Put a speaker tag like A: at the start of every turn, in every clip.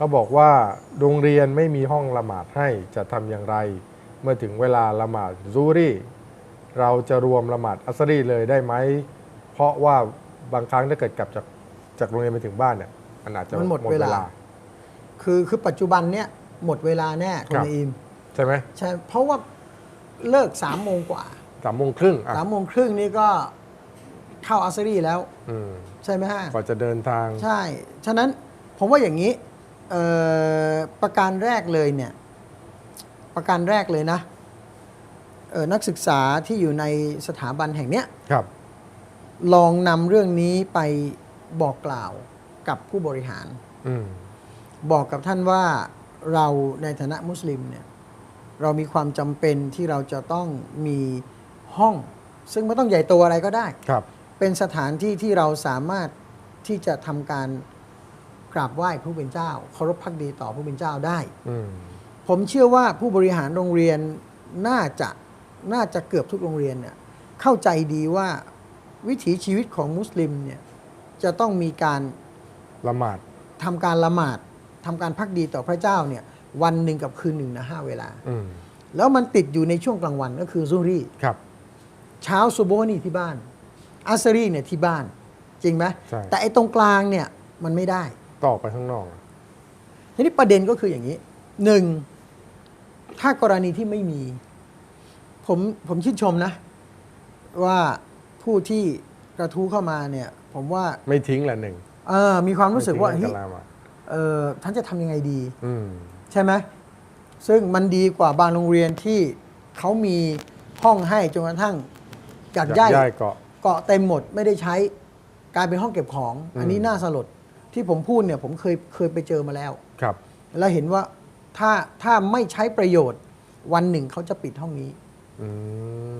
A: เขาบอกว่าโรงเรียนไม่มีห้องละหมาดให้จะทำอย่างไร เมื่อถึงเวลาละหมาดซูรี่ เราจะรวมละหมาดอัสรีเลยได้ไหม เพราะว่าบางครั้งถ้าเกิดกลับจากจากโรงเรียนไปถึงบ้านเนี่ยมันอาจจะ
B: มันหมดเวลา คือคือปัจจุบันเนี้ยหมดเวลาแน่คุณ
A: ครับ
B: นายอิม
A: ใช่ไหม
B: ใช่เพราะว่าเลิกสามโมงกว่า
A: สามโมงครึ่งอะ
B: สามโมงครึ่งนี่ก็เข้าอัสรีแล้ว
A: อืม
B: ใช่ไหมฮะ
A: กว่าจะเดินทาง
B: ใช่ ฉะนั้นผมว่าอย่างนี้เอ่อ ประการแรกเลยเนี่ยประการแรกเลยนะเอ่อนักศึกษาที่อยู่ในสถาบันแห่งเนี้ย
A: ครับ
B: ลองนำเรื่องนี้ไปบอกกล่าวกับผู้บริหาร
A: อืม
B: บอกกับท่านว่าเราในฐานะมุสลิมเนี่ยเรามีความจำเป็นที่เราจะต้องมีห้อง ซึ่งไม่ต้องใหญ่โตอะไรก็ได้
A: ครับ
B: เป็นสถานที่ที่เราสามารถที่จะทำการ กราบไหว้ผู้เป็นเจ้าเคารพพักดีต่อผู้เป็นเจ้าได้
A: อืม
B: ผมเชื่อว่าผู้บริหารโรงเรียนน่าจะน่าจะเกือบทุกโรงเรียนเนี่ยเข้าใจดีว่าวิถีชีวิตของมุสลิมเนี่ยจะต้องมีการ
A: ละหมาด
B: ทำการละหมาดทำการพักดีต่อพระเจ้าเนี่ยวันหนึ่งกับคืนหนึ่งนะห้าเวลา
A: อืม
B: แล้วมันติดอยู่ในช่วงกลางวันก็คือซูรี
A: ครับ
B: เช้าซูโบฮ์นี่ที่บ้านอัสรีเนี่ยที่บ้าน จริงไหม
A: ใช่
B: แต่ไอ้ตรงกลางเนี่ยมันไม่ได้
A: ต่ออกไปข้างนอกอะ
B: ทีนี้ประเด็นก็คืออย่างนี้หนึ่งถ้ากรณีที่ไม่มี ผมผมชื่นชมนะ ว่าผู้ที่กระทู้เข้ามาเนี่ย ผมว่า
A: ไม่ทิ้งแหละหนึ่ง
B: เออมีความรู้สึกว่า
A: ไม่ทิ้
B: เฮ้
A: ง
B: ย
A: ละหมาด
B: เออท่านจะทำยังไงดี
A: อืม
B: ใช่ไหมซึ่งมันดีกว่าบางโรงเรียนที่เขามีห้องให้จนกระทั่งอยาก
A: อยาก
B: ย้าย
A: ย้ายเกาะ
B: เกาะเต็มหมดไม่ได้ใช้กลายเป็นห้องเก็บของ
A: อืม
B: อันนี้น่าสลด ที่ผมพูดเนี่ยผมเคยเคยไปเจอมาแล้ว
A: ครับ
B: แล้วเห็นว่าถ้าถ้าไม่ใช้ประโยชน์วันหนึ่งเขาจะปิดห้องนี้
A: อื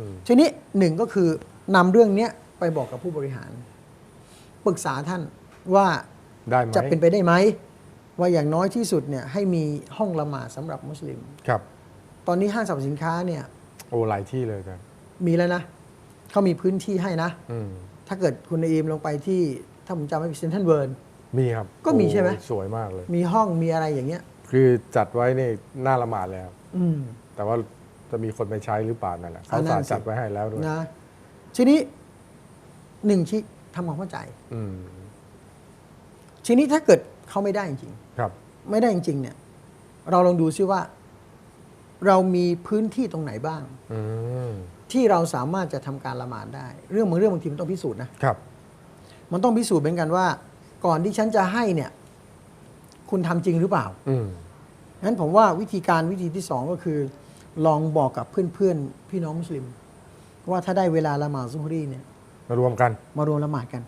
A: ม
B: ทีนี้หนึ่งก็คือนำเรื่องเนี้ยไปบอกกับผู้บริหาร ปรึกษาท่านว่า
A: ได้ไหม
B: จะเป็นไปได้ไหม ว่าอย่างน้อยที่สุดเนี่ยให้มีห้องละหมาดสำหรับมุสลิม
A: ครับ
B: ตอนนี้ห้างสรรพสินค้าเนี่ย
A: โอ้หลายที่เลยครับ
B: มีแล้วนะเขามีพื้นที่ให้นะ
A: อืม
B: ถ้าเกิดคุณนายอิมลงไปที่ ถ้าผมจำไม่ผิดเซนทันเวิร์น
A: มีครับ
B: ก็มีใช่ไหม
A: โอ้สวยมากเลย
B: มีห้องมีอะไรอย่างเงี้ย
A: คือจัดไว้ในหน้าละหมาดแล้ว
B: อืม
A: แต่ว่าจะมีคนไปใช้หรือเปล่านั่นแหละเขา
B: อ่านั่
A: สาน
B: สิ
A: จัดไว้ให้แล้วด้วย
B: นะ ทีนี้หนึ่งที่ทำความเข้าใจ
A: อืม
B: ทีนี้ถ้าเกิดเขาไม่ได้จริง
A: ครับ
B: ๆไม่ได้จริงๆเนี่ย เราลองดูซิว่า เรามีพื้นที่ตรงไหนบ้าง
A: อืม
B: ที่เราสามารถจะทำการละหมาดได้ เรื่องบางเรื่องบางทีมันต้องพิสูจน์นะ ครับ มันต้องพิสูจน์เหมือนกันว่า ก่อนที่ฉันจะให้เนี่ย คุณทำจริงหรือเปล่า
A: อืม
B: งั้นผมว่าวิธีการวิธีที่สองก็คือ ลองบอกกับเพื่อนๆ พี่น้องมุสลิม ว่าถ้าได้เวลาละหมาดซุฮรีเนี่ย
A: มารวมกัน
B: มารวมละหมาดกัน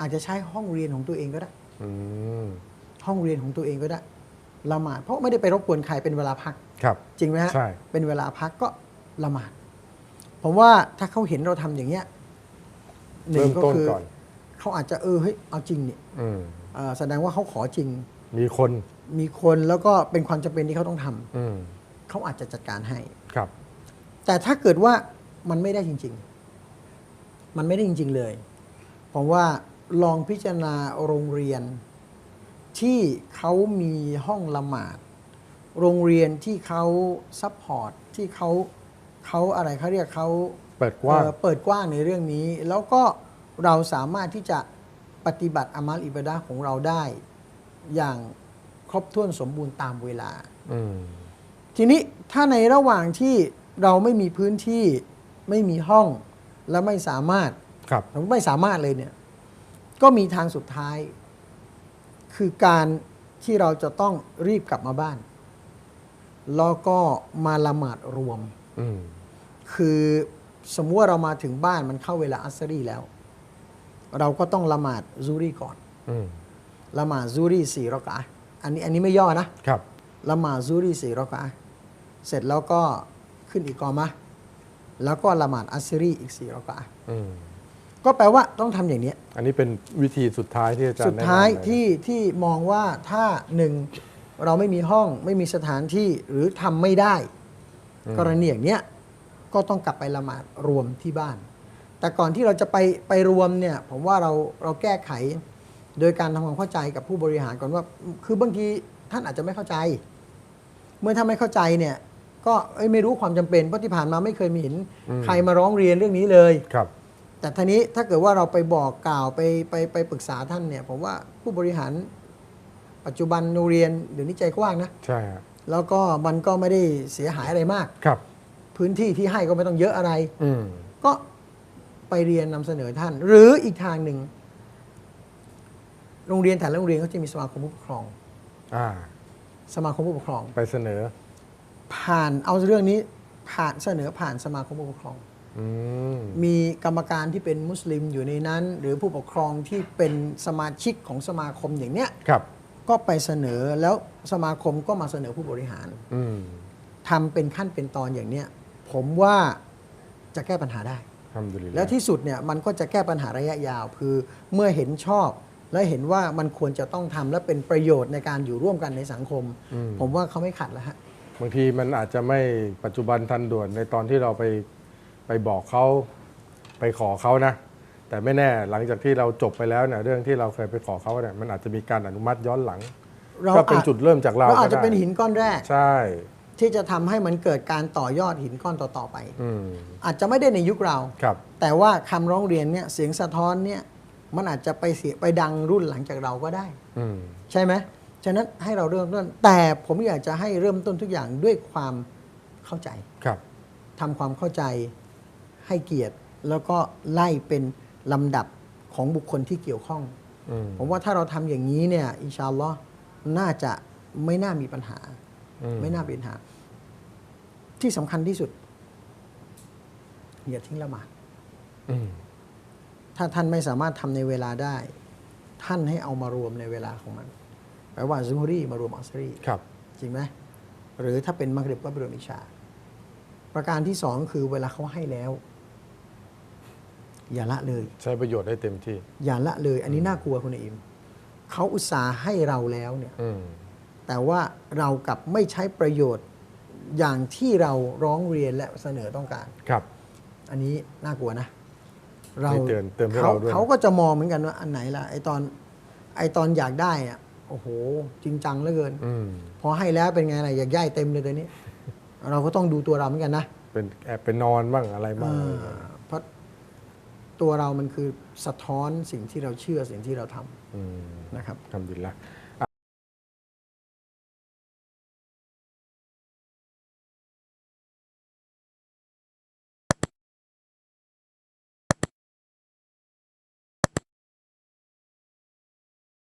B: อาจจะใช้ห้องเรียนของตัวเองก็ได้
A: อืม
B: ห้องเรียนของตัวเองก็ได้ละหมาดเพราะไม่ได้ไปรบกวนใครเป็นเวลาพัก
A: ครับ
B: จริงไหมฮะ
A: ใช่
B: เป็นเวลาพักก็ละหมาดผมว่าถ้าเขาเห็นเราทำอย่างเงี้ยหนึ่
A: เริ่
B: ง
A: ม
B: ก็
A: ต้น
B: คือ
A: ก่อน
B: เขาอาจจะเออเฮ้ยเอาจริงเนี่ย
A: อืม
B: เอ่อแสดงว่าเขาขอจริง
A: มีคน
B: มีคนแล้วก็เป็นความจำเป็นที่เขาต้องทำ
A: อืม
B: เขาอาจจะจัดการให้
A: ครับ
B: แต่ถ้าเกิดว่ามันไม่ได้จริง ๆ มันไม่ได้จริง ๆ เลย ผมว่าลองพิจารณาโรงเรียน ที่เขามีห้องละหมาด โรงเรียนที่เขาซัพพอร์ตที่เขาเขาอะไรเขาเรียกเขา
A: เปิดกว้าง
B: เอ่อเปิดกว้างในเรื่องนี้ แล้วก็ เราสามารถที่จะปฏิบัติอามัลอิบาดะห์ของเราได้ อย่างครบถ้วนสมบูรณ์ตามเวลา
A: อืม
B: ทีนี้ถ้าในระหว่างที่เราไม่มีพื้นที่ไม่มีห้องและไม่สามารถ
A: ครับ
B: ผมไม่สามารถเลยเนี่ย ก็มีทางสุดท้าย คือการที่เราจะต้องรีบกลับมาบ้าน แล้วก็มาละหมาดรวม
A: อืม
B: คือสมมติว่าเรามาถึงบ้านมันเข้าเวลาอัสรีแล้ว เราก็ต้องละหมาดซูรีก่อน
A: อืม
B: ละหมาดซูรีสี่รอกะอะห์อันนี้อันนี้ไม่ย่อนะ
A: ครับ
B: ละหมาดซูรีสี่รอกะอะห์เสร็จแล้วก็ขึ้นอีกกอมะห์แล้วก็ละหมาดอัสรีอีกสี่รอกะอะห์
A: อืม
B: ก็แปลว่าต้องทำอย่างนี้
A: อันนี้เป็นวิธีสุดท้ายที่อาจารย์
B: สุดท้าย
A: แนะนำเล
B: ที่ที่มองว่าถ้าหนึ่งเราไม่มีห้องไม่มีสถานที่หรือทำไม่ได้
A: อืม
B: กรณีอย่างเนี้ยก็ต้องกลับไปละหมาดรวมที่บ้าน แต่ก่อนที่เราจะไปไปรวมเนี่ยผมว่าเราเราแก้ไขโดยการทำความเข้าใจกับผู้บริหารก่อนว่า คือบางทีท่านอาจจะไม่เข้าใจ เมื่อท่านไม่เข้าใจเนี่ย ก็เอ้ยไม่รู้ความจำเป็นเพราะที่ผ่านมาไม่เคยมีเห็น
A: อืม
B: ใครมาร้องเรียนเรื่องนี้เลย
A: ครับ
B: แต่ทีนี้ถ้าเกิดว่าเราไปบอกกล่าวไปไปไปปรึกษาท่านเนี่ย ผมว่าผู้บริหาร ปัจจุบันโรงเรียนเดี๋ยวนี้ใจกว้างนะ
A: ใช่ฮะ
B: แล้วก็มันก็ไม่ได้เสียหายอะไรมาก
A: ครับ
B: พื้นที่ที่ให้ก็ไม่ต้องเยอะอะไร
A: อืม
B: ก็ ไปเรียนนำเสนอท่าน หรืออีกทางหนึ่ง โรงเรียนแต่ละโรงเรียนเขาจะมีสมาคมผู้ปกครอง
A: อ่า
B: สมาคมผู้ปกครอง
A: ไปเสนอ
B: ผ่านเอาเรื่องนี้ผ่านเสนอผ่านสมาคมผู้ปกครอง
A: อืม
B: มีกรรมการที่เป็นมุสลิมอยู่ในนั้น หรือผู้ปกครองที่เป็นสมาชิกของสมาคมอย่างเนี้ย
A: ครับ
B: ก็ไปเสนอแล้วสมาคมก็มาเสนอผู้บริหาร
A: อืม
B: ทำเป็นขั้นเป็นตอนอย่างเนี้ยผมว่าจะแก้ปัญหาได้
A: ทำดุลิลละ
B: แล้วที่สุดเนี่ยมันก็จะแก้ปัญหาระยะยาว คือเมื่อเห็นชอบ และเห็นว่ามันควรจะต้องทำและเป็นประโยชน์ในการอยู่ร่วมกันในสังคม
A: อืม
B: ผมว่าเขาไม่ขัดแล้วฮะ
A: บางทีมันอาจจะไม่ปัจจุบันทันด่วนในตอนที่เราไปไปบอกเขาไปขอเขานะ แต่ไม่แน่หลังจากที่เราจบไปแล้วเนี่ยเรื่องที่เราเคยไปขอเขาเนี่ยมันอาจจะมีการอนุมัติย้อนหลัง
B: เรา
A: ก็เป็น
B: อาจ
A: จุดเริ่มจากเรา
B: เราอาจจะ
A: ก็ได้
B: เป็นหินก้อนแรก
A: ใช่
B: ที่จะทำให้มันเกิดการต่อยอดหินก้อนต่อๆไป
A: อืม
B: อาจจะไม่ได้ในยุคเรา
A: ครับ
B: แต่ว่าคำร้องเรียนเนี่ยเสียงสะท้อนเนี่ยมันอาจจะไปเสียไปดังรุ่นหลังจากเราก็ได้
A: อืม
B: ใช่ไหมฉะนั้นให้เราเริ่มต้น แต่ผมอยากจะให้เริ่มต้นทุกอย่างด้วยความเข้าใจ
A: ครับ
B: ทำความเข้าใจให้เกียรติ แล้วก็ไล่เป็นลำดับของบุคคลที่เกี่ยวข้อง
A: อืม
B: ผมว่าถ้าเราทำอย่างนี้เนี่ยอินชาอัลลอฮ์น่าจะไม่น่ามีปัญหา
A: อื
B: ไม่น่ามีปัญหา ที่สำคัญที่สุด อย่าทิ้งละหมาด
A: อืม
B: ถ้าท่านไม่สามารถทำในเวลาได้ ท่านให้เอามารวมในเวลาของมันแปลว่าซูฮรีมารวมอัสรี
A: ครับ
B: จริงไหมหรือถ้าเป็นมักริบก็ไปรวมอิชา ประการที่สองคือเวลาเขาให้แล้ว อย่าละเลย
A: ใช้ประโยชน์ได้เต็มที่
B: อย่าละเลย อันนี้น่ากลัวคุณอิมเขาอุตส่าห์ให้เราแล้วเนี่ย
A: อืม
B: แต่ว่าเรากลับไม่ใช้ประโยชน์อย่างที่เราร้องเรียนและเสนอต้องการ
A: ครับ
B: อันนี้น่ากลัวนะ เรา
A: ให้เตือนเตือนพวก
B: เขา
A: เราด้วย
B: เขาก็จะมองเหมือนกันว่าอันไหนล่ะไอตอนไอตอนอยากได้อะโอ้โห จริงจังเหลือเกิน
A: อืม
B: พอให้แล้วเป็นไงล่ะอยากย่ายเต็มเลยตัวนี้ เราก็ต้องดูตัวเราเหมือนกันนะ
A: เป็นแอบไปนอนบ้างอะไรบ้าง
B: เออเพราะตัวเรามันคือสะท้อนสิ่งที่เราเชื่อสิ่งที่เราทำ
A: อืม
B: นะครับ
A: ทำดีละ